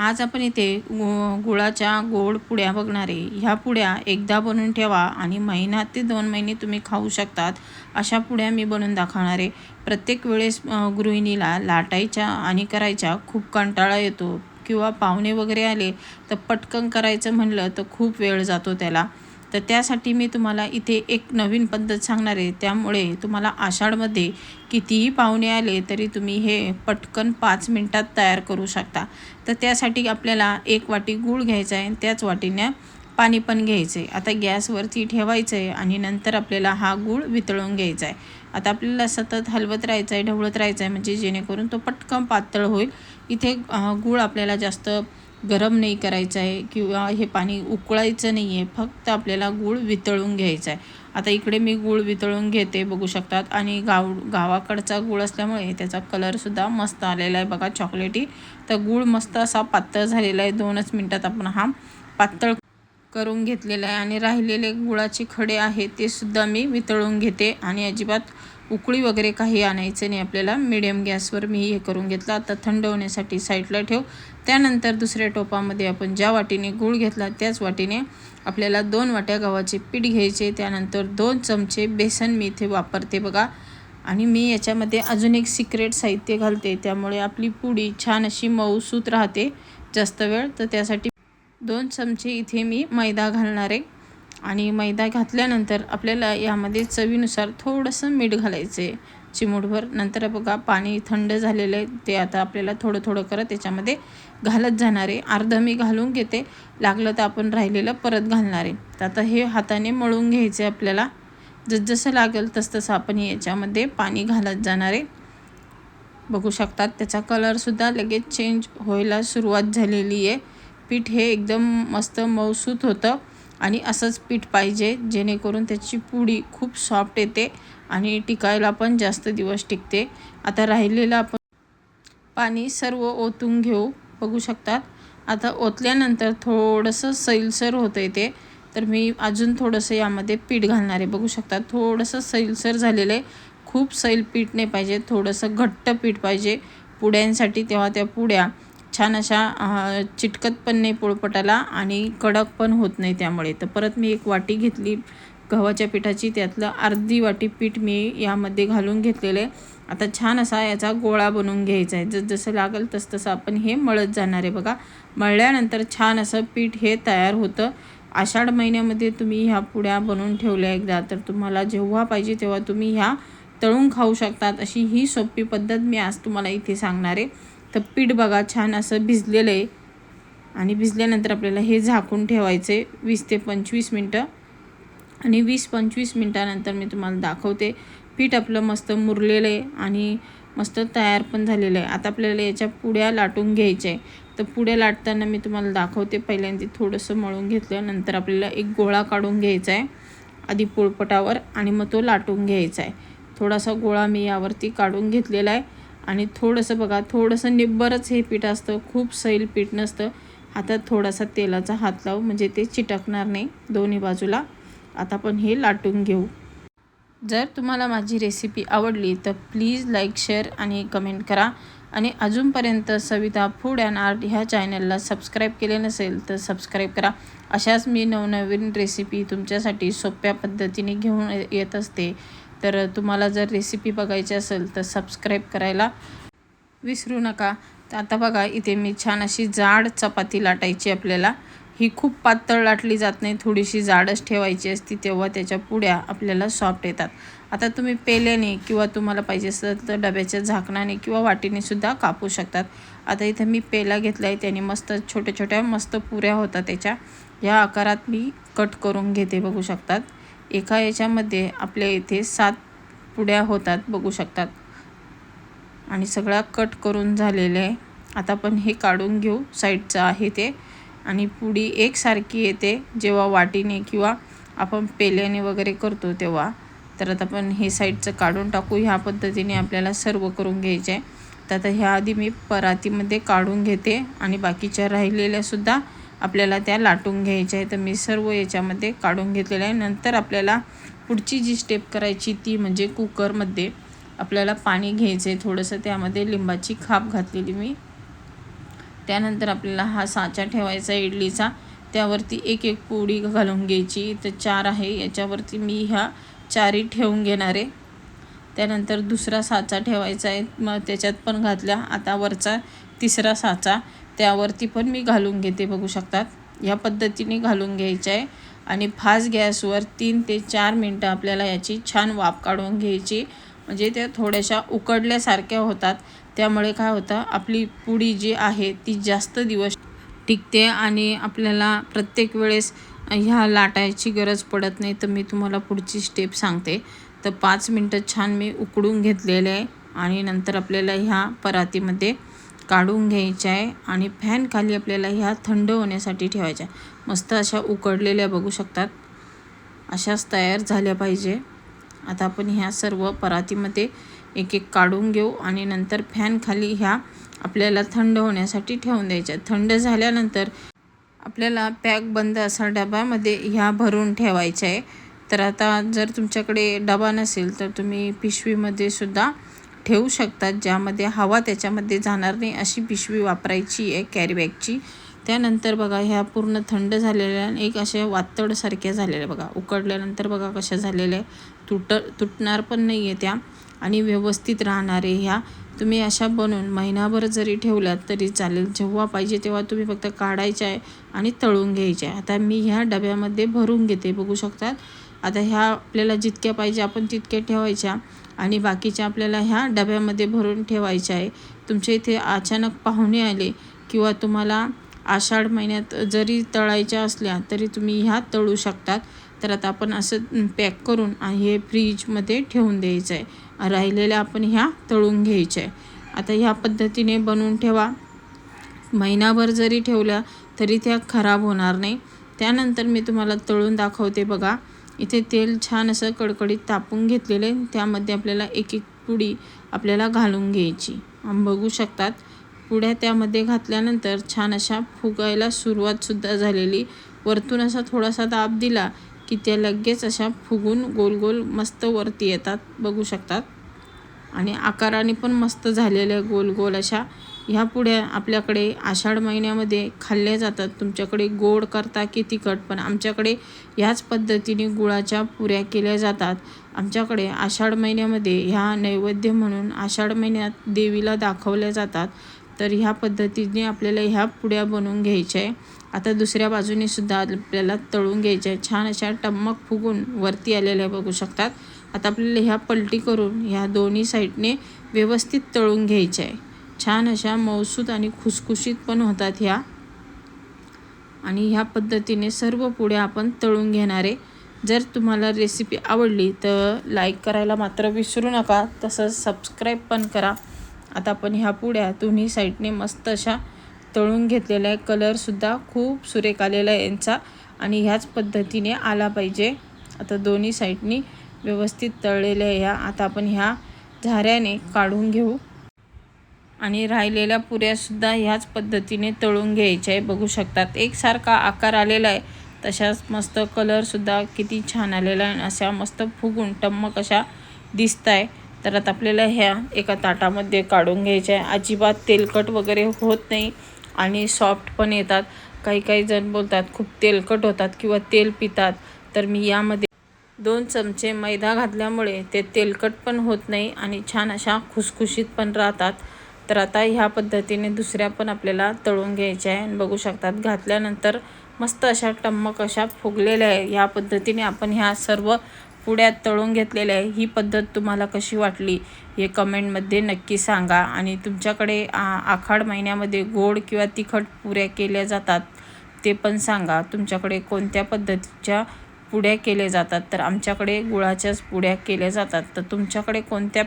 आज आपण इथे गु गुळाच्या गोड पुड्या बघणार. आहे ह्या पुड्या एकदा बनवून ठेवा आणि महिना ते दोन महिने तुम्ही खाऊ शकतात. अशा पुड्या मी बनवून दाखवणार. आहे प्रत्येक वेळेस गृहिणीला लाटायच्या आणि करायच्या खूप कंटाळा येतो किंवा पाहुणे वगैरे आले तर पटकन करायचं म्हणलं तर खूप वेळ जातो त्याला. तर त्यासाठी मी तुम्हाला इथे एक नवीन पद्धत सांगणार आहे. त्यामुळे तुम्हाला आषाढमध्ये कितीही पाहुणे आले तरी तुम्ही हे पटकन पाच मिनटात तयार करू शकता. तर त्यासाठी आपल्याला एक वाटी गूळ घ्यायचा आहे आणि त्याच वाटीने पाणी पण घ्यायचं आहे आता गॅसवरती ठेवायचं आहे आणि नंतर आपल्याला हा गूळ वितळून घ्यायचा आहे. आता आपल्याला सतत हलवत राहायचं आहे ढवळत राहायचं आहे म्हणजे जेणेकरून तो पटकन पातळ होईल. इथे गूळ आपल्याला जास्त गरम नाही करायचं आहे किंवा हे पाणी उकळायचं नाही आहे फक्त आपल्याला गूळ वितळून घ्यायचा आहे. आता इकडे मी गूळ वितळून घेते बघू शकतात. आणि गाव गावाकडचा गूळ असल्यामुळे त्याचा कलरसुद्धा मस्त आलेला आहे बघा चॉकलेटी तर गूळ मस्त असा पातळ झालेला आहे दोनच मिनटात आपण हा पातळ करून घेतलेला आहे. आणि राहिलेले गुळाचे खडे आहेत ते सुद्धा मी वितळून घेते. आणि अजिबात उकळी वगैरे काही आणायचं नाही आपल्याला. मिडियम गॅसवर मी हे करून घेतलं. आता थंड होण्यासाठी साईडला ठेव. त्यानंतर दुसऱ्या टोपामध्ये आपण ज्या वाटीने गूळ घेतला त्याच वाटीने आपल्याला दोन वाट्या गव्हाचे पीठ घ्यायचे. त्यानंतर दोन चमचे बेसन मी इथे वापरते बघा. आणि मी याच्यामध्ये अजून एक सिक्रेट साहित्य घालते. त्यामुळे आपली पुडी छान अशी मऊसूत राहते. जास्त वेळ. तर त्यासाठी दोन चमचे इथे मी मैदा घालणार आहे. आणि मैदा घातल्यानंतर आपल्याला यामध्ये चवीनुसार थोडंसं मीठ घालायचं आहे चिमूटभर. नंतर बघा पाणी थंड झालेलं आहे ते आता आपल्याला थोडं थोडं करत त्याच्यामध्ये घालत जाणार आहे. अर्धं मी घालून घेते लागलं तर आपण राहिलेलं परत घालणार आहे. तर आता हे हाताने मळून घ्यायचे आपल्याला. जसजसं लागेल तसतसं आपण याच्यामध्ये पाणी घालत जाणार आहे. बघू शकतात त्याचा कलरसुद्धा लगेच चेंज व्हायला सुरुवात झालेली आहे. पीठ हे एकदम मस्त मऊसूत होतं. आणि असंच पीठ पाहिजे जेणेकरून त्याची पुडी खूप सॉफ्ट येते आणि टिकायला पण जास्त दिवस टिकते. आता राहिलेलं आपण पाणी सर्व ओतून घेऊ. बघू शकतात? आता ओतल्यानंतर थोडंसं सैलसर होतं ते. तर मी अजून थोडंसं यामध्ये पीठ घालणार आहे. बघू शकता थोडंसं सैलसर झालेलं आहे. खूप सैल पीठ नाही पाहिजे. थोडंसं घट्ट पीठ पाहिजे पुड्यांसाठी तेव्हा त्या पुड्या. छान अशा चिटकत पण नाही पोळपटाला आणि कडक पण होत नाही त्यामुळे. तर परत मी एक वाटी घेतली गव्हाच्या पिठाची त्यातलं अर्धी वाटी पीठ मी यामध्ये घालून घेतलेलं आहे. आता छान असा याचा गोळा बनवून घ्यायचा आहे. जस जसं लागेल तसं तसं आपण हे मळत जाणार आहे बघा. मळल्यानंतर छान असं पीठ हे तयार होतं. आषाढ महिन्यामध्ये तुम्ही ह्या पुड्या बनवून ठेवल्या एकदा. तर तुम्हाला जेव्हा पाहिजे तेव्हा तुम्ही ह्या तळून खाऊ शकतात अशी ही सोपी पद्धत मी आज तुम्हाला इथे सांगणार आहे. तर पीठ बघा छान असं भिजलेलं आहे. आणि भिजल्यानंतर आपल्याला हे झाकून ठेवायचं आहे वीस ते पंचवीस मिनटं. आणि वीस पंचवीस मिनटानंतर मी तुम्हाला दाखवते. पीठ आपलं मस्त मुरलेलं आहे आणि मस्त तयार पण झालेलं आहे. आता आपल्याला याच्या पुड्या लाटून घ्यायच्या आहे. तर पुड्या लाटताना मी तुम्हाला दाखवते. पहिल्यांदा थोडंसं मळून घेतलं नंतर आपल्याला एक गोळा काढून घ्यायचा आहे आधी पोळपटावर आणि मग तो लाटून घ्यायचा आहे. थोडासा गोळा मी यावरती काढून घेतलेला आहे. आणि थोडंसं बघा थोडंसं निब्बरच हे पीठ असतं खूप सैल पीठ नसतं. हातात थोडासा तेलाचा हात लावू म्हणजे ते चिटकणार नाही दोन्ही बाजूला. आता आपण हे लाटून घेऊ. जर तुम्हाला माझी रेसिपी आवडली तर प्लीज लाईक शेअर आणि कमेंट करा. आणि अजूनपर्यंत सविता फूड अँड आर्ट ह्या चॅनलला सबस्क्राईब केले नसेल तर सबस्क्राईब करा. अशाच मी नवनवीन रेसिपी तुमच्यासाठी सोप्या पद्धतीने घेऊन येत असते. तर तुम्हाला जर रेसिपी बघायची असेल तर सबस्क्राईब करायला विसरू नका. तर आता बघा इथे मी छान अशी जाड चपाती लाटायची आपल्याला. ही खूप पातळ लाटली जात नाही थोडीशी जाडच ठेवायची असती तेव्हा त्याच्या पुड्या आपल्याला सॉफ्ट येतात. आता तुम्ही पेल्याने किंवा तुम्हाला पाहिजे असेल तर डब्याच्या झाकणाने किंवा वाटीने सुद्धा कापू शकतात. आता इथं मी पेला घेतला आहे त्याने मस्त छोट्या छोट्या मस्त पुऱ्या होतात त्याच्या. या आकारात मी कट करून घेते बघू शकतात. एका याच्यामध्ये आपल्या इथे सात पुड्या होतात बघू शकतात. आणि सगळा कट करून झालेले आहे. आता आपण हे काढून घेऊ. साईडचं आहे ते. आणि पुडी एकसारखी येते. जेव्हा वाटीने किंवा आपण पेल्याने वगैरे करतो तेव्हा. तर आता आपण हे साईडचं काढून टाकू. ह्या पद्धतीने आपल्याला सर्व करून घ्यायचे आहे. तर आता ह्या आधी मी परातीमध्ये काढून घेते. आणि बाकीच्या राहिलेल्यासुद्धा आपल्याला त्या लाटून घ्यायच्या आहे तर मी सर्व याच्यामध्ये काढून घेतलेलं आहे. नंतर आपल्याला पुढची जी स्टेप करायची ती म्हणजे कुकरमध्ये आपल्याला पाणी घ्यायचं आहे. थोडंसं त्यामध्ये लिंबाची खाप घातलेली मी. त्यानंतर आपल्याला हा साचा ठेवायचा इडलीचा. त्यावरती एक एक पोळी घालून घ्यायची. तर चार आहे. याच्यावरती मी ह्या चारी ठेवून घेणार आहे. त्यानंतर दुसरा साचा ठेवायचा आहे. मग त्याच्यात पण घातल्या. आता वरचा तिसरा साचा. त्यावरती पण मी घालून घेते बघू शकतात. ह्या पद्धतीने घालून घ्यायचं आहे आणि फास्ट गॅसवर तीन ते चार मिनटं आपल्याला याची छान वाफ काढून घ्यायची. म्हणजे त्या थोड्याशा उकडल्यासारख्या होतात. त्यामुळे काय होतं आपली पुडी जी आहे ती जास्त दिवस टिकते आणि आपल्याला प्रत्येक वेळेस ह्या लाटायची गरज पडत नाही. तर मी तुम्हाला पुढची स्टेप सांगते. तर पाच मिनटं छान मी उकडून घेतलेले आहे. आणि नंतर आपल्याला ह्या परातीमध्ये काढून घ्यायच्या आहे आणि फॅन खाली आपल्याला ह्या थंड होण्यासाठी ठेवायच्या मस्त अशा उकडलेल्या बघू शकतात. अशाच तयार झाल्या पाहिजे. आता आपण ह्या सर्व परातीमध्ये एक एक काढून घेऊ आणि नंतर फॅन खाली ह्या आपल्याला थंड होण्यासाठी ठेवून द्यायच्या थंड झाल्यानंतर आपल्याला पॅक बंद असा डब्यामध्ये ह्या भरून ठेवायच्या आहे. तर आता जर तुमच्याकडे डबा नसेल तर तुम्ही पिशवीमध्ये सुद्धा ठेवू शकतात ज्यामध्ये हवा त्याच्यामध्ये जाणार नाही अशी पिशवी वापरायची आहे कॅरीबॅगची त्यानंतर बघा ह्या पूर्ण थंड झालेल्या एक अशा वातडसारख्या झालेल्या बघा. उकडल्यानंतर बघा कशा झालेल्या तुट तुटणार पण नाही आहे त्या आणि व्यवस्थित राहणारे ह्या. तुम्ही अशा बनवून महिनाभर जरी ठेवल्यात तरी चालेल. जेव्हा पाहिजे तेव्हा तुम्ही फक्त काढायच्या आहे आणि तळून घ्यायच्या आहे. आता मी ह्या डब्यामध्ये भरून घेते बघू शकतात. आता ह्या आपल्याला जितक्या पाहिजे आपण तितक्या ठेवायच्या. आणि बाकीच्या आपल्याला ह्या डब्यामध्ये भरून ठेवायच्या आहे. तुमच्या इथे अचानक पाहुणे आले किंवा तुम्हाला आषाढ महिन्यात जरी तळायच्या असल्या तरी तुम्ही ह्या तळू शकतात. तर आता आपण असं पॅक करून हे फ्रीजमध्ये ठेवून द्यायचं आहे. राहिलेल्या आपण ह्या तळून घ्यायच्या आहे. आता ह्या पद्धतीने बनवून ठेवा. महिनाभर जरी ठेवल्या तरी त्या खराब होणार नाही. त्यानंतर मी तुम्हाला तळून दाखवते बघा. इथे तेल छान असं कडकडीत तापून घेतलेलं आहे. त्यामध्ये आपल्याला एक एक पुडी आपल्याला घालून घ्यायची. बघू शकतात. पुड्या त्यामध्ये घातल्यानंतर छान अशा फुगायला सुरुवातसुद्धा झालेली. वरतून असा थोडासा दाब दिला की त्या लगेच अशा फुगून गोल गोल मस्त वरती येतात. बघू शकतात. आणि आकाराने पण मस्त झालेल्या गोल गोल अशा ह्या पुड्या आपल्याकडे आषाढ महिन्यामध्ये खाल्ल्या जातात. तुमच्याकडे गोड करता की तिखट? पण आमच्याकडे ह्याच पद्धतीने गुळाच्या पुऱ्या केल्या जातात. आमच्याकडे आषाढ महिन्यामध्ये ह्या नैवेद्य म्हणून आषाढ महिन्यात देवीला दाखवल्या जातात. तर ह्या पद्धतीने आपल्याला ह्या पुड्या बनवून घ्यायच्या आहे. आता दुसऱ्या बाजूने सुद्धा आपल्याला तळून घ्यायच्या आहे. छान अशा टम्मक फुगून वरती आलेल्या बघू शकतात. आता आपल्याला ह्या पलटी करून ह्या दोन्ही साईडने व्यवस्थित तळून घ्यायच्या आहे. छान अशा मौसूद आणि खुसखुशीत पण होतात ह्या. आणि ह्या पद्धतीने सर्व पुड्या आपण तळून घेणार आहे. जर तुम्हाला रेसिपी आवडली तर लाईक करायला मात्र विसरू नका. तसंच सबस्क्राईब पण करा. आता आपण ह्या पुड्या दोन्ही साईडने मस्त अशा तळून घेतलेल्या आहे कलरसुद्धा खूप सुरेख आलेला आहे यांचा. आणि ह्याच पद्धतीने आला पाहिजे. आता दोन्ही साईडनी व्यवस्थित तळलेल्या ह्या. आता आपण ह्या झाऱ्याने काढून घेऊ. आणि राहिलेल्या पुऱ्यासुद्धा ह्याच पद्धतीने तळून घ्यायच्या आहे. बघू शकतात. एकसारखा आकार आलेला आहे. तशाच मस्त कलरसुद्धा किती छान आलेला आहे. अशा मस्त फुगून टम्मक अशा दिसत आहे. तर आता आपल्याला ह्या एका ताटामध्ये काढून घ्यायच्या आहे. अजिबात तेलकट वगैरे होत नाही आणि सॉफ्ट पण येतात. काही काही जण बोलतात खूप तेलकट होतात किंवा तेल पितात. तर मी यामध्ये दोन चमचे मैदा घातल्यामुळे ते तेलकट पण होत नाही आणि छान अशा खुसखुशीत पण राहतात. तर आता ह्या पद्धतीने दुसऱ्या पण आपल्याला तळून घ्यायच्या आहे. बघू शकतात घातल्यानंतर मस्त अशा टम्मक अशा फुगलेल्या आहे. ह्या पद्धतीने आपण ह्या सर्व पुड्यात तळून घेतलेल्या आहे. ही पद्धत तुम्हाला कशी वाटली हे कमेंटमध्ये नक्की सांगा. आणि तुमच्याकडे आखाड महिन्यामध्ये गोड किंवा तिखट पुऱ्या केल्या जातात ते पण सांगा. तुमच्याकडे कोणत्या पद्धतीच्या पुड्या केल्या जातात? तर आमच्याकडे गुळाच्याच पुड्या केल्या जातात. तर तुमच्याकडे कोणत्या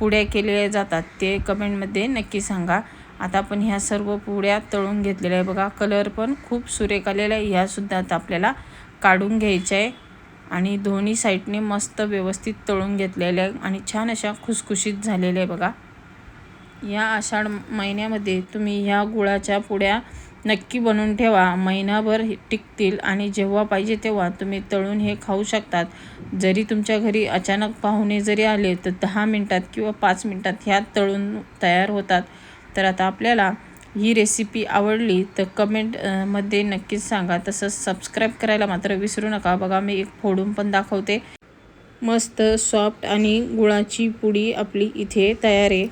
पुड्या केल्या जातात ते कमेंटमध्ये नक्की सांगा. आता आपण ह्या सर्व पुड्या तळून घेतलेल्या आहे बघा कलर पण खूप सुरेख आलेला आहे ह्यासुद्धा आता आपल्याला काढून घ्यायच्या आहे. आणि दोन्ही साईडने मस्त व्यवस्थित तळून घेतलेल्या आहे. आणि छान अशा खुसखुशीत झालेल्या आहे बघा या आषाढ महिन्यामध्ये तुम्ही ह्या गुळाच्या पुड्या नक्की बनवून ठेवा. महिनाभर टिकतील आणि जेव्हा पाहिजे तेव्हा तुम्ही तळून हे खाऊ शकतात. जरी तुमच्या घरी अचानक पाहुणे जरी आले तर दहा मिनटात किंवा पाच मिनटात ह्या तळून तयार होतात. तर आता आपल्याला ही रेसिपी आवडली तर कमेंटमध्ये नक्कीच सांगा. तसंच सबस्क्राईब करायला मात्र विसरू नका. बघा मी एक फोडून पण दाखवते. मस्त सॉफ्ट आणि गुळाची पुडी आपली इथे तयार आहे.